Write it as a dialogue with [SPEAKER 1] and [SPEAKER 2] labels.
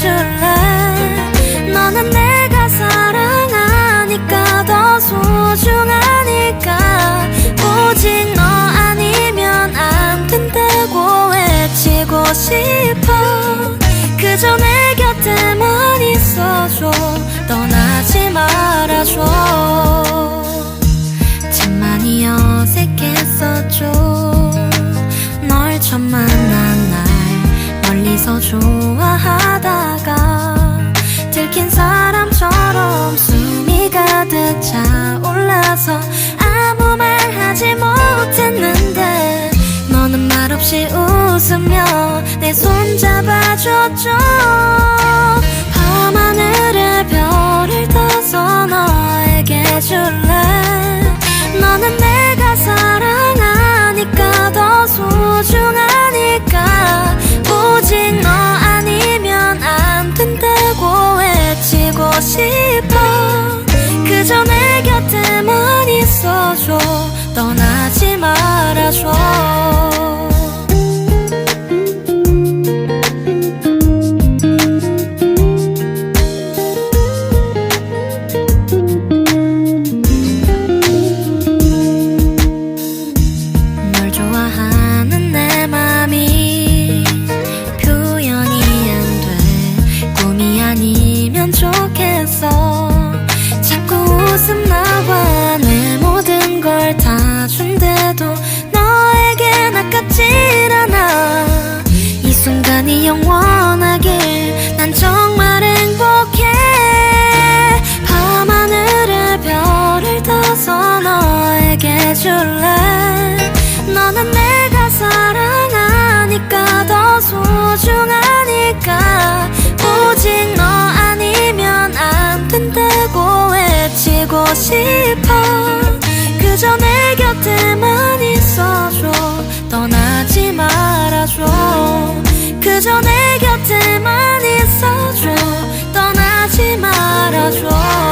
[SPEAKER 1] 해줄래? 너는 내가 사랑하니까 더 소중하니까. 오직 너 아니면 안 된다고 외치고 싶어. 그저 내 곁에만 있어줘. 떠나지 말아줘. 참 많이 어색했었죠 차올라서 아무 말 하지 못했는데 너는 말없이 웃으며 내 손 잡아줬죠 아깝질 않아. 이 순간이 영원하길 난 정말 행복해. 밤하늘에 별을 떠서 너에게 줄래? 너는 내가 사랑하니까 더 소중하니까. 오직 너 아니면 안 된다고 외치고 싶어 그저 내 곁에만 있어줘. 떠나지 말아줘. 그저 내 곁에만 있어줘. 떠나지 말아줘.